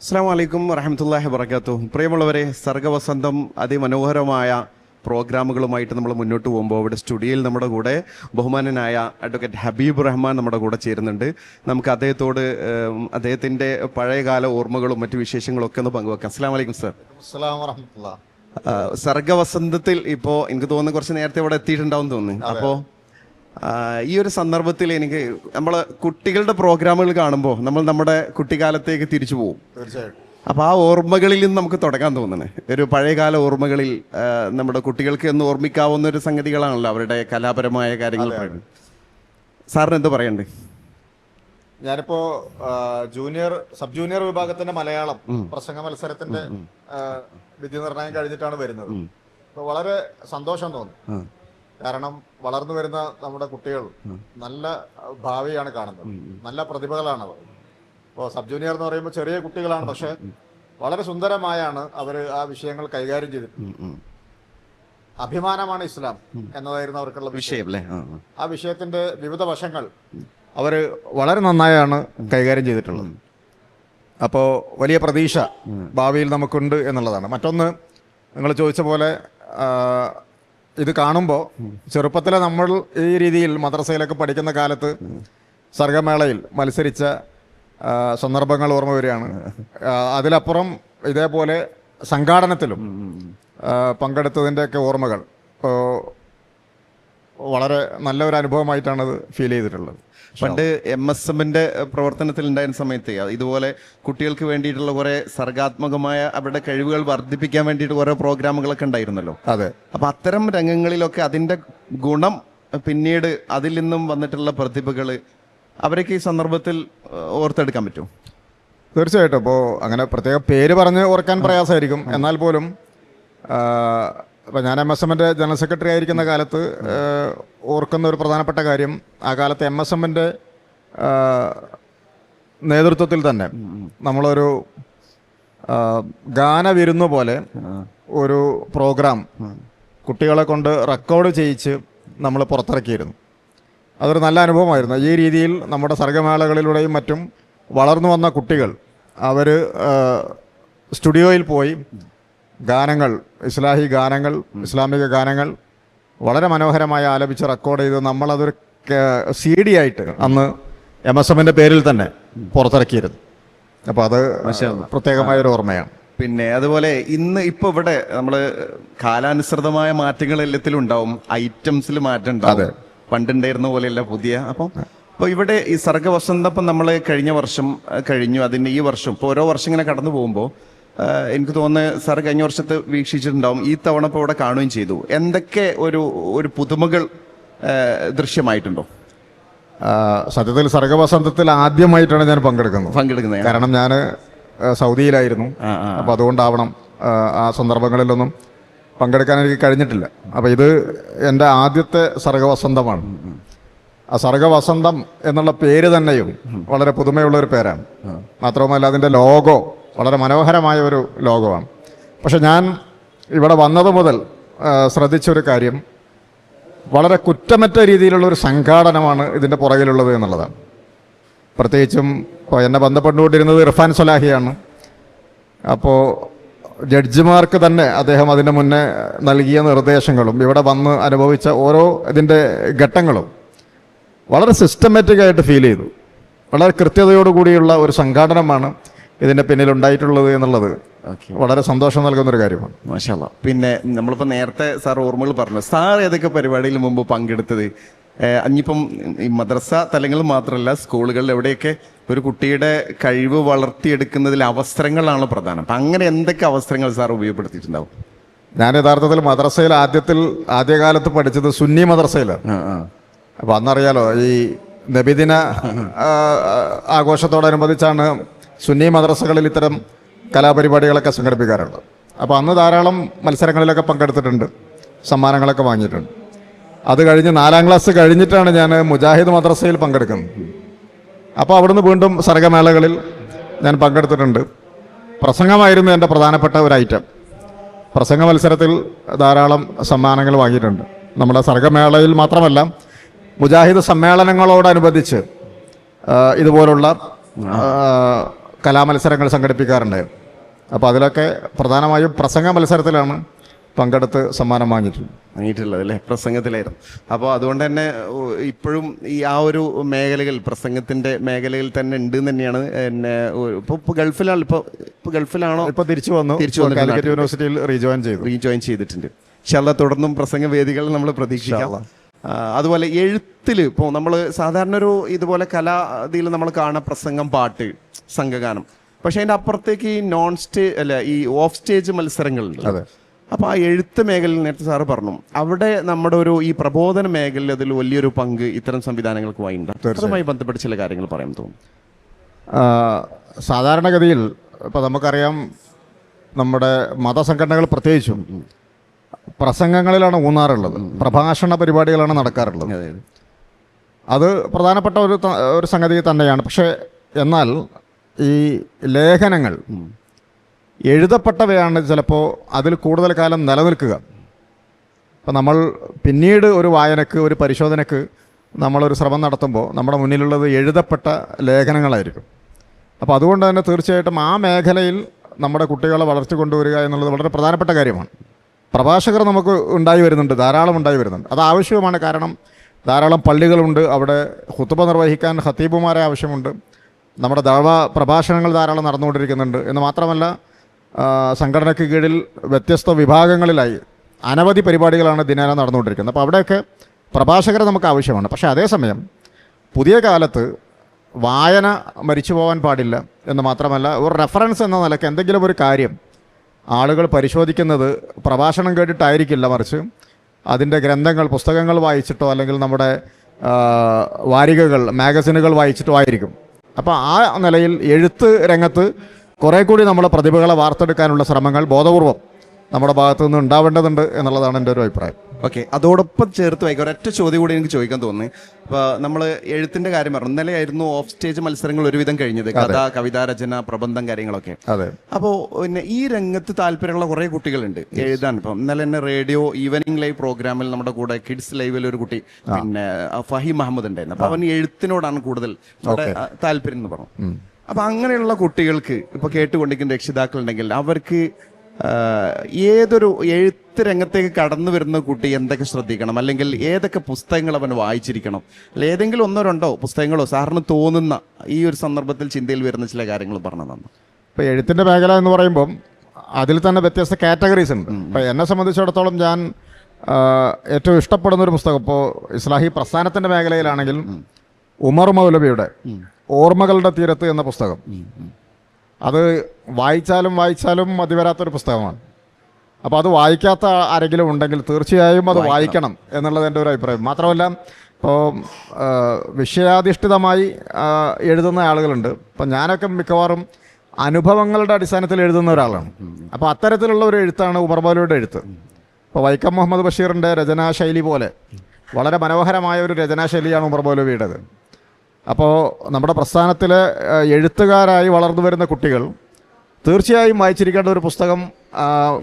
അസ്സാം വലൈക്കും വറഹമത്തല്ലാഹി വർക്കാത്തു പ്രിയമുള്ളവരെ സർഗവസന്തം അതിമനോഹരമായ പ്രോഗ്രാമുകളുമായിട്ട് നമ്മൾ മുന്നോട്ട് പോകുമ്പോൾ ഇവിടെ സ്റ്റുഡിയോയിൽ നമ്മുടെ കൂടെ ബഹുമാനനായ അഡ്വക്കേറ്റ് ഹബീബ് റഹ്മാൻ നമ്മുടെ കൂടെ ചേരുന്നുണ്ട്. നമുക്ക് അദ്ദേഹത്തോട് അദ്ദേഹത്തിന്റെ പഴയകാല ഓർമ്മകളും മറ്റു വിശേഷങ്ങളും ഒക്കെ ഒന്ന് പങ്കുവെക്കാം. അസ്സാം വലൈക്കും സർ. സർഗവസന്തത്തിൽ ഇപ്പോൾ എനിക്ക് തോന്നുന്നു കുറച്ച് നേരത്തെ ഇവിടെ എത്തിയിട്ടുണ്ടാവും തോന്നുന്നു. അപ്പോൾ ഈ ഒരു സന്ദർഭത്തിൽ എനിക്ക് നമ്മൾ കുട്ടികളുടെ പ്രോഗ്രാമുകൾ കാണുമ്പോൾ നമ്മൾ നമ്മുടെ കുട്ടിക്കാലത്തേക്ക് തിരിച്ചു പോകും തീർച്ചയായിട്ടും. അപ്പൊ ആ ഓർമ്മകളിൽ നിന്ന് നമുക്ക് തുടങ്ങാൻ തോന്നുന്നത് ഒരു പഴയകാല ഓർമ്മകളിൽ നമ്മുടെ കുട്ടികൾക്ക് എന്ന് ഓർമ്മിക്കാവുന്ന ഒരു സംഗതികളാണല്ലോ അവരുടെ കലാപരമായ കാര്യങ്ങൾ സാറിന് എന്ത് പറയണ്ടേ? ഞാനിപ്പോ ജൂനിയർ സബ് ജൂനിയർ വിഭാഗത്തിന്റെ മലയാളം പ്രസംഗ മത്സരത്തിന്റെ വിധി നിർണയം കഴിഞ്ഞിട്ടാണ് വരുന്നത്. വളരെ സന്തോഷം തോന്നി. കാരണം വളർന്നു വരുന്ന നമ്മുടെ കുട്ടികൾ നല്ല ഭാവിയാണ് കാണുന്നത്. നല്ല പ്രതിഭകളാണ് അവർ. ഇപ്പോൾ സബ് ജൂനിയർ എന്ന് പറയുമ്പോൾ ചെറിയ കുട്ടികളാണ് പക്ഷെ വളരെ സുന്ദരമായാണ് അവർ ആ വിഷയങ്ങൾ കൈകാര്യം ചെയ്തിട്ടുള്ളത് അഭിമാനമാണ് ഇസ്ലാം എന്നതായിരുന്നു അവർക്കുള്ള വിഷയം. അല്ലേ ആ, വിഷയത്തിന്റെ വിവിധ വശങ്ങൾ അവർ വളരെ നന്നായാണ് കൈകാര്യം ചെയ്തിട്ടുള്ളത്. അപ്പോൾ വലിയ പ്രതീക്ഷ ഭാവിയിൽ നമുക്കുണ്ട് എന്നുള്ളതാണ്. മറ്റൊന്ന് നിങ്ങൾ ചോദിച്ച പോലെ ഇത് കാണുമ്പോൾ ചെറുപ്പത്തിലെ നമ്മൾ ഈ രീതിയിൽ മദ്രസയിലൊക്കെ പഠിക്കുന്ന കാലത്ത് സർഗമേളയിൽ മത്സരിച്ച സന്ദർഭങ്ങൾ ഓർമ്മ വരികയാണ്. അതിലപ്പുറം ഇതേപോലെ സംഘാടനത്തിലും പങ്കെടുത്തതിന്റെയൊക്കെ ഓർമ്മകൾ. വളരെ നല്ലൊരു അനുഭവമായിട്ടാണ് അത് ഫീൽ ചെയ്തിട്ടുള്ളത്. പണ്ട് എം എസ് എമ്മിന്റെ പ്രവർത്തനത്തിൽ ഉണ്ടായിരുന്ന സമയത്ത് ഇതുപോലെ കുട്ടികൾക്ക് വേണ്ടിയിട്ടുള്ള കുറെ സർഗാത്മകമായ അവരുടെ കഴിവുകൾ വർദ്ധിപ്പിക്കാൻ വേണ്ടിയിട്ട് കുറെ പ്രോഗ്രാമുകളൊക്കെ ഉണ്ടായിരുന്നല്ലോ. അതെ. അപ്പൊ അത്തരം രംഗങ്ങളിലൊക്കെ അതിന്റെ ഗുണം പിന്നീട് അതിൽ നിന്നും വന്നിട്ടുള്ള പ്രതിഭകൾ അവരൊക്കെ ഈ സന്ദർഭത്തിൽ ഓർത്തെടുക്കാൻ പറ്റും തീർച്ചയായിട്ടും. അപ്പോൾ അങ്ങനെ പ്രത്യേക പേര് പറഞ്ഞ് ഓർക്കാൻ പ്രയാസമായിരിക്കും. എന്നാൽ പോലും ഇപ്പം ഞാൻ എം എസ് എമ്മിന്റെ ജനറൽ സെക്രട്ടറി ആയിരിക്കുന്ന കാലത്ത് ഓർക്കുന്ന ഒരു പ്രധാനപ്പെട്ട കാര്യം ആ കാലത്ത് എം എസ് എമ്മിന്റെ നേതൃത്വത്തിൽ തന്നെ നമ്മളൊരു ഗാന ഗാനവിരുന്ന് പോലെ ഒരു പ്രോഗ്രാം കുട്ടികളെ കൊണ്ട് റെക്കോർഡ് ചെയ്യിച്ച് നമ്മൾ പുറത്തിറക്കിയിരുന്നു. അതൊരു നല്ല അനുഭവമായിരുന്നു. ഈ രീതിയിൽ നമ്മുടെ സർഗമേളകളിലൂടെയും മറ്റും വളർന്നു വന്ന കുട്ടികൾ അവർ സ്റ്റുഡിയോയിൽ പോയി ഗാനങ്ങൾ ഇസ്ലാഹി ഗാനങ്ങൾ ഇസ്ലാമിക ഗാനങ്ങൾ വളരെ മനോഹരമായി ആലപിച്ച് റെക്കോർഡ് ചെയ്ത് നമ്മളതൊരു സി ഡി ആയിട്ട് അന്ന് എം എസ് എമ്മിന്റെ പേരിൽ തന്നെ പുറത്തിറക്കിയിരുന്നു. അപ്പോൾ അത് പ്രത്യേകമായ ഒരു ഓർമ്മയാണ്. പിന്നെ അതുപോലെ ഇന്ന് ഇപ്പോൾ ഇവിടെ നമ്മൾ കാലാനുസൃതമായ മാറ്റങ്ങൾ എല്ലാത്തിലും ഉണ്ടാവും ഐറ്റംസിൽ മാറ്റം ഉണ്ടാവും പണ്ടുണ്ടായിരുന്ന പോലെയല്ല പുതിയ. അപ്പം അപ്പോൾ ഇവിടെ ഈ സർഗവസന്തപ്പം നമ്മൾ കഴിഞ്ഞ വർഷം കഴിഞ്ഞു. അതിന്റെ ഈ വർഷം ഇപ്പോൾ ഓരോ വർഷം ഇങ്ങനെ കടന്നു പോകുമ്പോൾ എനിക്ക് തോന്നുന്നത് സാർ കഴിഞ്ഞ വർഷത്ത് വീക്ഷിച്ചിട്ടുണ്ടാവും. ഈ തവണ ഇപ്പോൾ ഇവിടെ കാണുകയും ചെയ്തു. എന്തൊക്കെ ഒരു ഒരു പുതുമകൾ ദൃശ്യമായിട്ടുണ്ടോ? സത്യത്തിൽ സർഗവസന്തത്തിൽ ആദ്യമായിട്ടാണ് ഞാൻ പങ്കെടുക്കുന്നത്. പങ്കെടുക്കുന്നത്. കാരണം ഞാൻ സൗദിയിലായിരുന്നു. അപ്പോൾ അതുകൊണ്ടാവണം ആ, ആ സന്ദർഭങ്ങളിലൊന്നും പങ്കെടുക്കാൻ എനിക്ക് കഴിഞ്ഞിട്ടില്ല. അപ്പം ഇത് എന്റെ ആദ്യത്തെ സർഗവസന്തമാണ്. ആ സർഗവസന്തം എന്നുള്ള പേര് തന്നെയും വളരെ പുതുമയുള്ള ഒരു പേരാണ്. മാത്രവുമല്ല അതിന്റെ ലോഗോ വളരെ മനോഹരമായ ഒരു ലോകമാണ്. പക്ഷെ ഞാൻ ഇവിടെ വന്നത് മുതൽ ശ്രദ്ധിച്ചൊരു കാര്യം. വളരെ കുറ്റമറ്റ രീതിയിലുള്ള ഒരു സംഘാടനമാണ് ഇതിന്റെ പുറകിലുള്ളത് എന്നുള്ളതാണ്. പ്രത്യേകിച്ചും ഇപ്പോൾ എന്നെ ബന്ധപ്പെട്ടുകൊണ്ടിരുന്നത് ഇർഫാൻ സൊലാഹിയാണ്. അപ്പോൾ ജഡ്ജിമാർക്ക് തന്നെ അദ്ദേഹം അതിന് മുന്നേ നൽകിയ നിർദ്ദേശങ്ങളും ഇവിടെ വന്ന് അനുഭവിച്ച ഓരോ ഇതിന്റെ ഘട്ടങ്ങളും വളരെ സിസ്റ്റമാറ്റിക്കായിട്ട് ഫീൽ ചെയ്തു. വളരെ കൃത്യതയോടുകൂടിയുള്ള ഒരു സംഘാടനമാണ് ഇതിന്റെ പിന്നിലുണ്ടായിട്ടുള്ളത് എന്നുള്ളത് വളരെ സന്തോഷം നൽകുന്ന ഒരു കാര്യമാണ്. മാഷാല്ല. പിന്നെ നമ്മളിപ്പോ നേരത്തെ സാർ ഓർമ്മകൾ പറഞ്ഞു. സാർ ഏതൊക്കെ പരിപാടിയിൽ മുമ്പ് പങ്കെടുത്തത്? അഞ്ഞിപ്പം ഈ മദ്രസ തലങ്ങളിൽ മാത്രമല്ല സ്കൂളുകളിൽ എവിടെയൊക്കെ ഒരു കുട്ടിയുടെ കഴിവ് വളർത്തിയെടുക്കുന്നതിൽ അവസരങ്ങളാണ് പ്രധാനം. അപ്പൊ അങ്ങനെ എന്തൊക്കെ അവസരങ്ങൾ സാർ ഉപയോഗപ്പെടുത്തിയിട്ടുണ്ടാവും? ഞാൻ യഥാർത്ഥത്തിൽ മദ്രസയിൽ ആദ്യത്തിൽ ആദ്യകാലത്ത് പഠിച്ചത് സുന്നി മദ്രസയിലാണ്. അപ്പം അന്നറിയാലോ ഈ നബിദിന ആഘോഷത്തോടനുബന്ധിച്ചാണ് സുന്നി മദ്രസകളിൽ ഇത്തരം കലാപരിപാടികളൊക്കെ സംഘടിപ്പിക്കാറുണ്ട്. അപ്പോൾ അന്ന് ധാരാളം മത്സരങ്ങളിലൊക്കെ പങ്കെടുത്തിട്ടുണ്ട്. സമ്മാനങ്ങളൊക്കെ വാങ്ങിയിട്ടുണ്ട്. അത് കഴിഞ്ഞ് നാലാം ക്ലാസ് കഴിഞ്ഞിട്ടാണ് ഞാൻ മുജാഹിദ് മദ്രസയിൽ പങ്കെടുക്കുന്നത്. അപ്പോൾ അവിടുന്ന് വീണ്ടും സർഗമേളകളിൽ ഞാൻ പങ്കെടുത്തിട്ടുണ്ട്. പ്രസംഗമായിരുന്നു എന്റെ പ്രധാനപ്പെട്ട ഒരു ഐറ്റം. പ്രസംഗ മത്സരത്തിൽ ധാരാളം സമ്മാനങ്ങൾ വാങ്ങിയിട്ടുണ്ട്. നമ്മുടെ സർഗമേളയിൽ മാത്രമല്ല മുജാഹിദ് സമ്മേളനങ്ങളോടനുബന്ധിച്ച് ഇതുപോലുള്ള കലാമത്സരങ്ങൾ സംഘടിപ്പിക്കാറുണ്ട്. അപ്പോൾ അതിലൊക്കെ പ്രധാനമായും പ്രസംഗ മത്സരത്തിലാണ് പങ്കെടുത്ത് സമ്മാനം വാങ്ങിയിട്ടുള്ളത്. വാങ്ങിയിട്ടുള്ളത് അല്ലേ? പ്രസംഗത്തിലായിരുന്നു. അപ്പോൾ അതുകൊണ്ട് തന്നെ ഇപ്പോഴും ഈ ആ ഒരു മേഖലകൾ പ്രസംഗത്തിന്റെ മേഖലയിൽ തന്നെ ഉണ്ട് എന്ന് തന്നെയാണ് എന്നെ ഇപ്പോൾ ഇപ്പോൾ ഗൾഫിലാണ് ഇപ്പോൾ ഇപ്പോൾ ഗൾഫിലാണോ? ഇപ്പോൾ തിരിച്ചു വന്നു. തിരിച്ചു വന്നു കാലിക്കറ്റ് യൂണിവേഴ്സിറ്റിയിൽ റീജോയിൻ ചെയ്തു. റീജോയിൻ ചെയ്തിട്ടുണ്ട്. ഇൻഷാല്ല തുടർന്നും പ്രസംഗ വേദികൾ നമ്മൾ പ്രതീക്ഷിക്കാം. അതുപോലെ എഴുത്തിൽ ഇപ്പോൾ നമ്മൾ സാധാരണ ഒരു ഇതുപോലെ കലാ ഇതിൽ നമ്മൾ കാണുന്ന പ്രസംഗം പാട്ട്. സംഘഗാനം. പക്ഷേ അതിന്റെ അപ്പുറത്തേക്ക് ഈ നോൺ സ്റ്റേ അല്ല ഈ ഓഫ് സ്റ്റേജ് മത്സരങ്ങളുണ്ട്. അതെ. അപ്പൊ ആ എഴുത്ത് മേഖലയിൽ നേരത്തെ സാറ് പറഞ്ഞു അവിടെ നമ്മുടെ ഒരു ഈ പ്രബോധന മേഖലയിൽ അതിൽ വലിയൊരു പങ്ക് ഇത്തരം സംവിധാനങ്ങൾക്ക് വായിട്ടുണ്ട് അതുമായി ബന്ധപ്പെട്ട് ചില കാര്യങ്ങൾ പറയാൻ തോന്നുന്നു. സാധാരണഗതിയിൽ ഇപ്പോൾ നമുക്കറിയാം നമ്മുടെ മതസംഘടനകൾ പ്രത്യേകിച്ചും പ്രസംഗങ്ങളിലാണ് ഊന്നാറുള്ളത്. പ്രഭാഷണ പരിപാടികളാണ് നടക്കാറുള്ളത്. അതെ അത്. പ്രധാനപ്പെട്ട ഒരു ഒരു സംഗതി തന്നെയാണ്. പക്ഷേ എന്നാൽ ഈ ലേഖനങ്ങൾ എഴുതപ്പെട്ടവയാണ് ചിലപ്പോൾ അതിൽ കൂടുതൽ കാലം നിലനിൽക്കുക. അപ്പം നമ്മൾ പിന്നീട് ഒരു വായനക്ക് ഒരു പരിശോധനക്ക് നമ്മളൊരു ശ്രമം നടത്തുമ്പോൾ നമ്മുടെ മുന്നിലുള്ളത് എഴുതപ്പെട്ട ലേഖനങ്ങളായിരിക്കും. അപ്പോൾ അതുകൊണ്ട് തന്നെ തീർച്ചയായിട്ടും ആ മേഖലയിൽ നമ്മുടെ കുട്ടികളെ വളർത്തി കൊണ്ടുവരിക എന്നുള്ളത് വളരെ പ്രധാനപ്പെട്ട കാര്യമാണ്. പ്രഭാഷകർ നമുക്ക് ഉണ്ടായി വരുന്നുണ്ട് ധാരാളം ഉണ്ടായി വരുന്നുണ്ട്. അത് ആവശ്യവുമാണ്. കാരണം ധാരാളം പള്ളികളുണ്ട്. അവിടെ ഹുത്തുബ നിർവഹിക്കാൻ ഹത്തീബുമാരെ ആവശ്യമുണ്ട്. നമ്മുടെ ധർമ്മ പ്രഭാഷണങ്ങൾ ധാരാളം നടന്നുകൊണ്ടിരിക്കുന്നുണ്ട് എന്ന് മാത്രമല്ല സംഘടനയ്ക്ക് കീഴിൽ വ്യത്യസ്ത വിഭാഗങ്ങളിലായി അനവധി പരിപാടികളാണ് ദിനേന നടന്നുകൊണ്ടിരിക്കുന്നത്. അപ്പോൾ അവിടെയൊക്കെ പ്രഭാഷകരെ നമുക്ക് ആവശ്യമാണ്. പക്ഷേ അതേസമയം പുതിയ കാലത്ത് വായന മരിച്ചു പോകാൻ പാടില്ല എന്ന് മാത്രമല്ല ഒരു റെഫറൻസ് എന്ന നിലയ്ക്ക് എന്തെങ്കിലും ഒരു കാര്യം ആളുകൾ പരിശോധിക്കുന്നത് പ്രഭാഷണം കേട്ടിട്ടായിരിക്കില്ല മറിച്ച് അതിന്റെ ഗ്രന്ഥങ്ങൾ പുസ്തകങ്ങൾ വായിച്ചിട്ടോ അല്ലെങ്കിൽ നമ്മുടെ വാരികകൾ മാഗസിനുകൾ വായിച്ചിട്ടോ ആയിരിക്കും. അപ്പോൾ ആ നിലയിൽ എഴുത്ത് രംഗത്ത് കുറേ കൂടി നമ്മുടെ പ്രതിഭകളെ വാർത്തെടുക്കാനുള്ള ശ്രമങ്ങൾ ബോധപൂർവം. നമ്മുടെ ഭാഗത്തു നിന്ന് ഉണ്ടാവേണ്ടതുണ്ട് എന്നുള്ളതാണ് എന്റെ ഒരു അഭിപ്രായം. ഓക്കെ അതോടൊപ്പം ചേർത്ത് വായിക്കുക ഒരൊറ്റ ചോദ്യം കൂടി എനിക്ക് ചോദിക്കാൻ തോന്നി അപ്പോൾ നമ്മൾ എഴുത്തിന്റെ കാര്യം പറഞ്ഞു. ഇന്നലെ ആയിരുന്നു ഓഫ് സ്റ്റേജ് മത്സരങ്ങൾ ഒരുവിധം കഴിഞ്ഞത്. കഥ കവിതാ രചന പ്രബന്ധം കാര്യങ്ങളൊക്കെ. അതെ. അപ്പോൾ പിന്നെ ഈ രംഗത്ത് താല്പര്യമുള്ള കുറേ കുട്ടികളുണ്ട്. എഴുതാൻ ഇപ്പം ഇന്നലെ തന്നെ റേഡിയോ ഈവനിങ് ലൈവ് പ്രോഗ്രാമിൽ നമ്മുടെ കൂടെ കിഡ്സ് ലൈവിൽ ഒരു കുട്ടി പിന്നെ ഫഹീം അഹമ്മദ് ഉണ്ടായിരുന്നു. അപ്പൊ അവൻ എഴുത്തിനോടാണ് കൂടുതൽ താല്പര്യം എന്ന് പറഞ്ഞു അപ്പൊ അങ്ങനെയുള്ള കുട്ടികൾക്ക് ഇപ്പോൾ കേട്ടുകൊണ്ടിരിക്കുന്ന രക്ഷിതാക്കളുണ്ടെങ്കിൽ അവർക്ക് ഏതൊരു എഴുത്ത് രംഗത്തേക്ക് കടന്നു വരുന്ന കുട്ടി എന്തൊക്കെ ശ്രദ്ധിക്കണം? അല്ലെങ്കിൽ ഏതൊക്കെ പുസ്തകങ്ങൾ അവൻ വായിച്ചിരിക്കണം? അല്ല ഏതെങ്കിലും ഒന്നോ രണ്ടോ പുസ്തകങ്ങളോ സാറിന് തോന്നുന്ന ഈ ഒരു സന്ദർഭത്തിൽ ചിന്തയിൽ വരുന്ന ചില കാര്യങ്ങൾ പറഞ്ഞു തന്നു ഇപ്പോൾ എഴുത്തിന്റെ മേഖല എന്ന് പറയുമ്പം അതിൽ തന്നെ വ്യത്യസ്ത കാറ്റഗറീസ് ഉണ്ട്. ഇപ്പോൾ എന്നെ സംബന്ധിച്ചിടത്തോളം ഞാൻ ഏറ്റവും ഇഷ്ടപ്പെടുന്ന ഒരു പുസ്തകം ഇപ്പോൾ ഇസ്ലാഹി പ്രസ്ഥാനത്തിന്റെ മേഖലയിലാണെങ്കിൽ ഉമർ മൗലബിയുടെ ഓർമ്മകളുടെ തീരത്ത് എന്ന പുസ്തകം. അത് വായിച്ചാലും വായിച്ചാലും മതി വരാത്തൊരു പുസ്തകമാണ്. അപ്പോൾ അത് വായിക്കാത്ത ആരെങ്കിലും ഉണ്ടെങ്കിൽ തീർച്ചയായും അത് വായിക്കണം. എന്നുള്ളത് എന്റെ ഒരു അഭിപ്രായം. മാത്രമല്ല ഇപ്പോൾ വിഷയാധിഷ്ഠിതമായി എഴുതുന്ന ആളുകളുണ്ട്. ഇപ്പം ഞാനൊക്കെ മിക്കവാറും അനുഭവങ്ങളുടെ അടിസ്ഥാനത്തിൽ എഴുതുന്ന ഒരാളാണ്. അപ്പോൾ അത്തരത്തിലുള്ള ഒരു എഴുത്താണ് ഉമർ എഴുത്ത്. ഇപ്പോൾ വൈക്കം മുഹമ്മദ് ബഷീറിന്റെ രചനാശൈലി പോലെ വളരെ മനോഹരമായ ഒരു രചനാശൈലിയാണ് ഉമർബോലുവിയുടേത് അപ്പോൾ നമ്മുടെ പ്രസ്ഥാനത്തിൽ എഴുത്തുകാരായി വളർന്നു വരുന്ന കുട്ടികൾ തീർച്ചയായും വായിച്ചിരിക്കേണ്ട ഒരു പുസ്തകം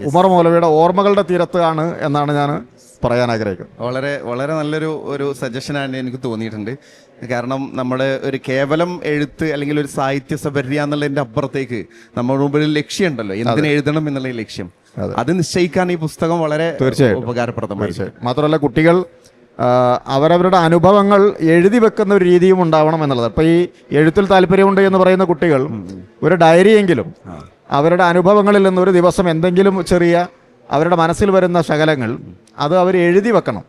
ഉമർ മൗലവിയുടെ ഓർമ്മകളുടെ തീരത്ത് ആണ് എന്നാണ് ഞാൻ പറയാൻ ആഗ്രഹിക്കുന്നത്. വളരെ വളരെ നല്ലൊരു ഒരു സജഷനാണ് എനിക്ക് തോന്നിയിട്ടുണ്ട്. കാരണം നമ്മുടെ ഒരു കേവലം എഴുത്ത് അല്ലെങ്കിൽ ഒരു സാഹിത്യ സബര്യ എന്നുള്ളതിന്റെ അപ്പുറത്തേക്ക് നമ്മുടെ മുമ്പിൽ ലക്ഷ്യമുണ്ടല്ലോ. എന്തിനു എഴുതണം എന്നുള്ള ലക്ഷ്യം. അത്. നിശ്ചയിക്കാൻ ഈ പുസ്തകം വളരെ തീർച്ചയായും. ഉപകാരപ്രദമായി മാത്രമല്ല കുട്ടികൾ അവരവരുടെ അനുഭവങ്ങൾ എഴുതി വെക്കുന്ന ഒരു രീതിയും ഉണ്ടാവണം എന്നുള്ളത്. അപ്പോൾ ഈ എഴുത്തിൽ താല്പര്യമുണ്ട് എന്ന് പറയുന്ന കുട്ടികൾ ഒരു ഡയറിയെങ്കിലും അവരുടെ അനുഭവങ്ങളിൽ നിന്ന് ഒരു ദിവസം എന്തെങ്കിലും ചെറിയ അവരുടെ മനസ്സിൽ വരുന്ന ശകലങ്ങൾ അത് അവർ എഴുതി വെക്കണം.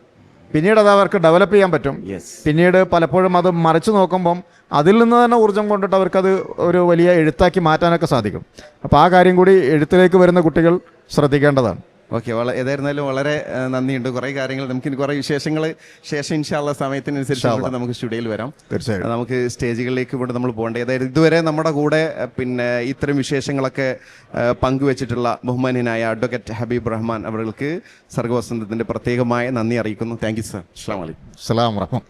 പിന്നീട് അത് അവർക്ക് ഡെവലപ്പ് ചെയ്യാൻ പറ്റും. പിന്നീട് പലപ്പോഴും അത് മറിച്ചു നോക്കുമ്പം അതിൽ നിന്ന് തന്നെ ഊർജം കൊണ്ടിട്ട് അവർക്കത് ഒരു വലിയ എഴുത്താക്കി മാറ്റാനൊക്കെ സാധിക്കും. അപ്പോൾ ആ കാര്യം കൂടി എഴുത്തിലേക്ക് വരുന്ന കുട്ടികൾ ശ്രദ്ധിക്കേണ്ടതാണ്. ഓക്കെ വളരെ ഏതായിരുന്നാലും വളരെ നന്ദിയുണ്ട്. കുറേ കാര്യങ്ങൾ നമുക്ക് ഇനി കുറേ വിശേഷങ്ങൾ ശേഷം ഇൻഷാള്ള സമയത്തിനനുസരിച്ച് നമുക്ക് സ്റ്റുഡിയോയിൽ വരാം. തീർച്ചയായും നമുക്ക് സ്റ്റേജുകളിലേക്ക് കൊണ്ട് നമ്മൾ പോകേണ്ടത് അതായത് ഇതുവരെ നമ്മുടെ കൂടെ പിന്നെ ഇത്തരം വിശേഷങ്ങളൊക്കെ പങ്കുവച്ചിട്ടുള്ള ബഹുമാനിയനായ അഡ്വക്കേറ്റ് ഹബീബ് റഹ്മാൻ അവർക്ക് സർഗവസന്തത്തിന്റെ പ്രത്യേകമായ നന്ദി അറിയിക്കുന്നു. Thank you sir. അസ്ലാം വലൈക്കും അസ്സാം അലൈക്കും.